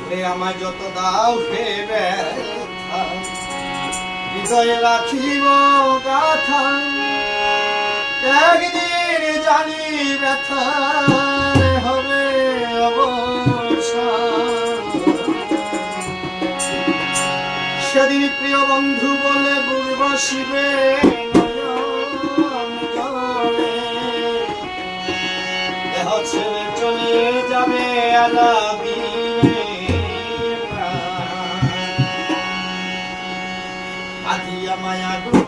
ওরে আমায় যত দাও ভেবে হৃদয়ে রাখিব গাথা। একদিন জানি ব্যথা হবে সেদিন প্রিয় বন্ধু বলে বুড়ব শিবে দেহ ছেড়ে চলে যাবে আলাদা দিয়া মায়া গুনে